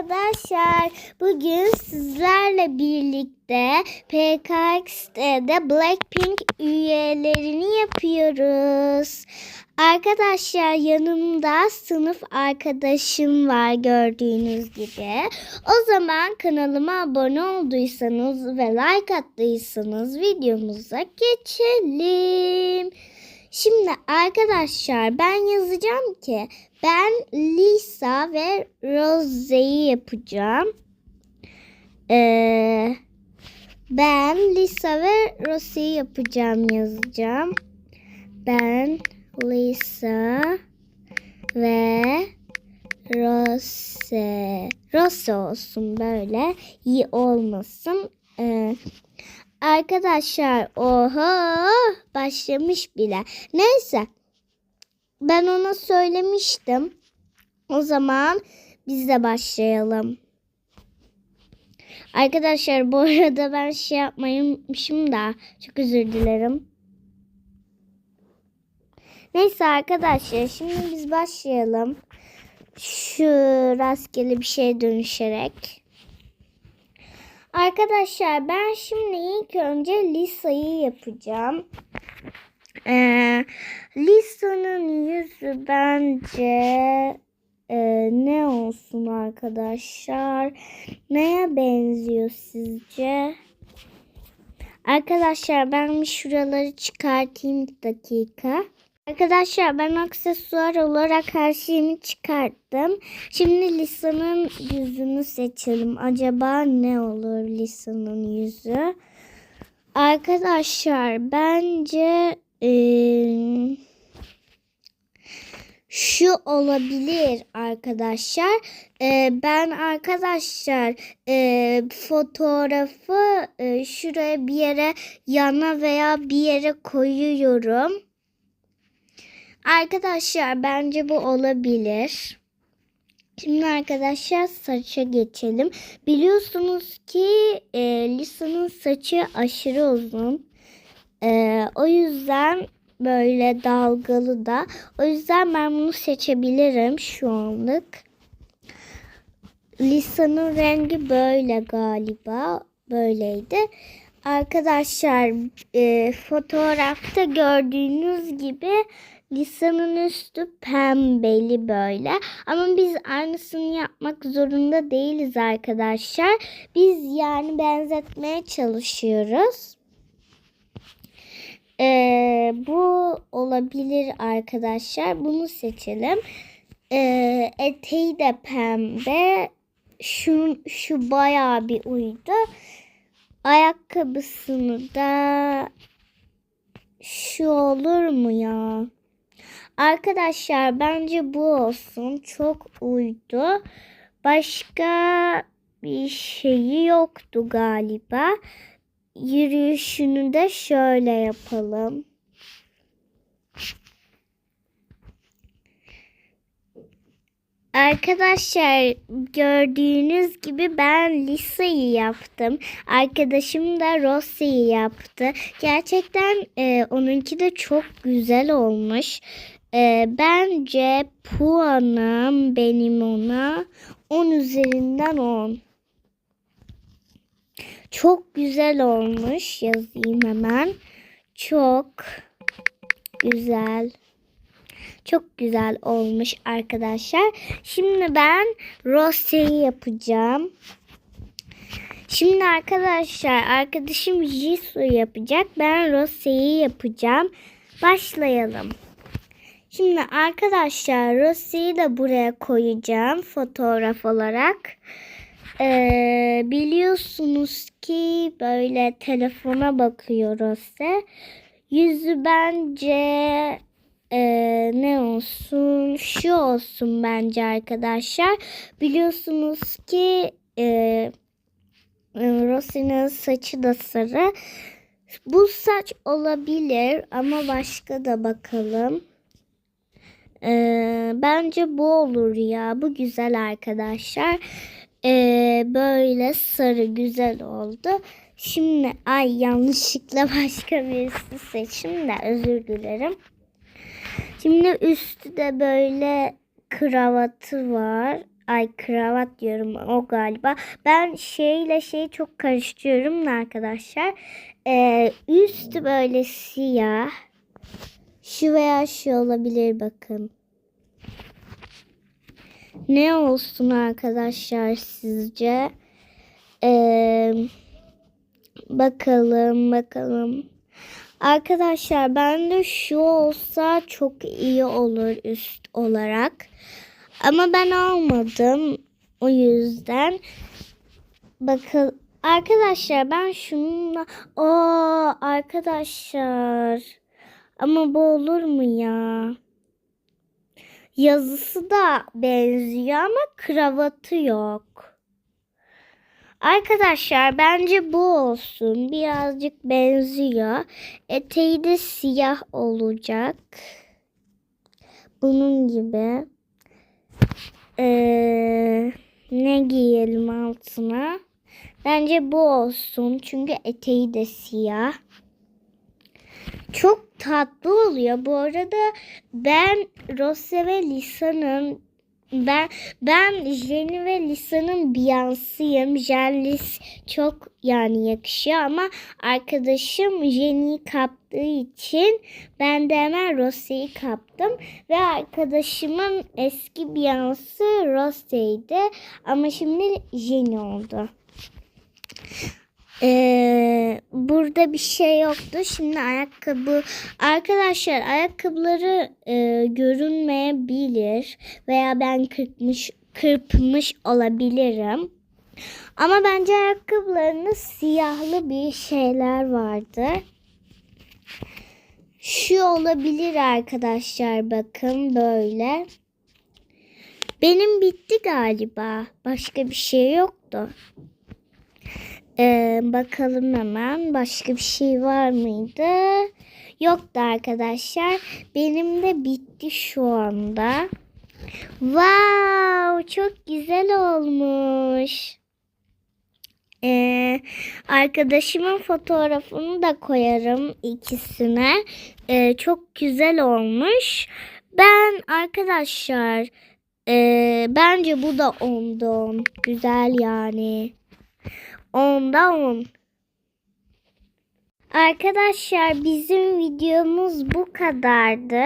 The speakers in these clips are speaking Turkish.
arkadaşlar. Bugün sizlerle birlikte PKX'de Blackpink üyelerini yapıyoruz. Arkadaşlar yanımda sınıf arkadaşım var gördüğünüz gibi. O zaman kanalıma abone olduysanız ve like attıysanız videomuza geçelim. Şimdi arkadaşlar ben yazacağım ki ben Lisa ve Rose'yi yapacağım. Ee, ben Lisa ve Rose'yi yapacağım yazacağım. Ben Lisa ve Rose. Rose olsun böyle. iyi olmasın. Ee, Arkadaşlar oho başlamış bile. Neyse ben ona söylemiştim. O zaman biz de başlayalım. Arkadaşlar bu arada ben şey yapmayı unutmuşum da çok özür dilerim. Neyse arkadaşlar şimdi biz başlayalım. Şu rastgele bir şeye dönüşerek. Arkadaşlar ben şimdi ilk önce Lisa'yı yapacağım. Ee, Lisa'nın yüzü bence e, ne olsun arkadaşlar? Neye benziyor sizce? Arkadaşlar ben bir şuraları çıkartayım bir dakika. Arkadaşlar ben aksesuar olarak her şeyimi çıkarttım. Şimdi Lisa'nın yüzünü seçelim. Acaba ne olur Lisa'nın yüzü? Arkadaşlar bence şu olabilir arkadaşlar. Eee, ben arkadaşlar eee, fotoğrafı eee, şuraya bir yere yana veya bir yere koyuyorum. Arkadaşlar bence bu olabilir. Şimdi arkadaşlar saça geçelim. Biliyorsunuz ki e, Lisa'nın saçı aşırı uzun. E, o yüzden böyle dalgalı da. O yüzden ben bunu seçebilirim şu anlık. Lisa'nın rengi böyle galiba. Böyleydi. Arkadaşlar e, fotoğrafta gördüğünüz gibi Lisa'nın üstü pembeli böyle. Ama biz aynısını yapmak zorunda değiliz arkadaşlar. Biz yani benzetmeye çalışıyoruz. Ee, bu olabilir arkadaşlar. Bunu seçelim. Ee, eteği de pembe. Şu, şu bayağı bir uydu. Ayakkabısını da şu olur mu ya? Arkadaşlar bence bu olsun. Çok uydu. Başka bir şeyi yoktu galiba. Yürüyüşünü de şöyle yapalım. Arkadaşlar gördüğünüz gibi ben Lisa'yı yaptım. Arkadaşım da Rossi'yi yaptı. Gerçekten e, onunki de çok güzel olmuş. E, bence puanım benim ona 10 üzerinden 10. Çok güzel olmuş. Yazayım hemen. Çok güzel. Çok güzel olmuş arkadaşlar. Şimdi ben Rose'yi yapacağım. Şimdi arkadaşlar arkadaşım Jisoo yapacak. Ben Rose'yi yapacağım. Başlayalım. Şimdi arkadaşlar Rose'yi de buraya koyacağım fotoğraf olarak. Ee, biliyorsunuz ki böyle telefona bakıyor Rose. Yüzü bence ee, ne olsun? Şu olsun bence arkadaşlar. Biliyorsunuz ki e, Rossi'nin saçı da sarı. Bu saç olabilir ama başka da bakalım. Ee, bence bu olur ya. Bu güzel arkadaşlar. Ee, böyle sarı güzel oldu. Şimdi ay yanlışlıkla başka birisi seçim de özür dilerim. Şimdi üstü de böyle kravatı var. Ay kravat diyorum o galiba. Ben şeyle şeyi çok karıştırıyorum da arkadaşlar. Ee, üstü böyle siyah. Şu veya şu olabilir bakın. Ne olsun arkadaşlar sizce? Ee, bakalım bakalım. Arkadaşlar bende şu olsa çok iyi olur üst olarak. Ama ben almadım. O yüzden bakın arkadaşlar ben şununla o arkadaşlar ama bu olur mu ya? Yazısı da benziyor ama kravatı yok. Arkadaşlar bence bu olsun. Birazcık benziyor. Eteği de siyah olacak. Bunun gibi. Ee, ne giyelim altına? Bence bu olsun. Çünkü eteği de siyah. Çok tatlı oluyor. Bu arada ben Rose ve Lisa'nın ben ben Jenny ve Lisa'nın Beyoncé'yim. Jen Lis çok yani yakışıyor ama arkadaşım Jenny'yi kaptığı için ben de hemen Rose'yi kaptım ve arkadaşımın eski Beyoncé Rose'ydi ama şimdi Jenny oldu. Ee, burada bir şey yoktu. Şimdi ayakkabı arkadaşlar ayakkabıları e, görünmeyebilir veya ben kırpmış kırpmış olabilirim. Ama bence ayakkabılarında siyahlı bir şeyler vardı. Şu olabilir arkadaşlar bakın böyle. Benim bitti galiba. Başka bir şey yoktu. Ee, bakalım hemen başka bir şey var mıydı? Yoktu arkadaşlar. Benim de bitti şu anda. Wow, çok güzel olmuş. Ee, arkadaşımın fotoğrafını da koyarım ikisine. Ee, çok güzel olmuş. Ben arkadaşlar e, bence bu da ondan güzel yani. Onda 10. Arkadaşlar bizim videomuz bu kadardı.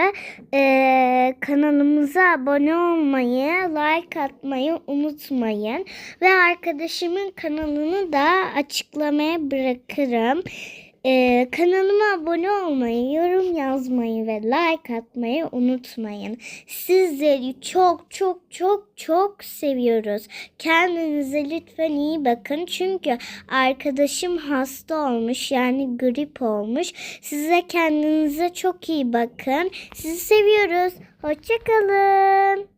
Ee, kanalımıza abone olmayı, like atmayı unutmayın. Ve arkadaşımın kanalını da açıklamaya bırakırım. Ee, kanalıma abone olmayı, yorum yazmayı ve like atmayı unutmayın. Sizleri çok çok çok çok seviyoruz. Kendinize lütfen iyi bakın. Çünkü arkadaşım hasta olmuş yani grip olmuş. Size kendinize çok iyi bakın. Sizi seviyoruz. Hoşçakalın.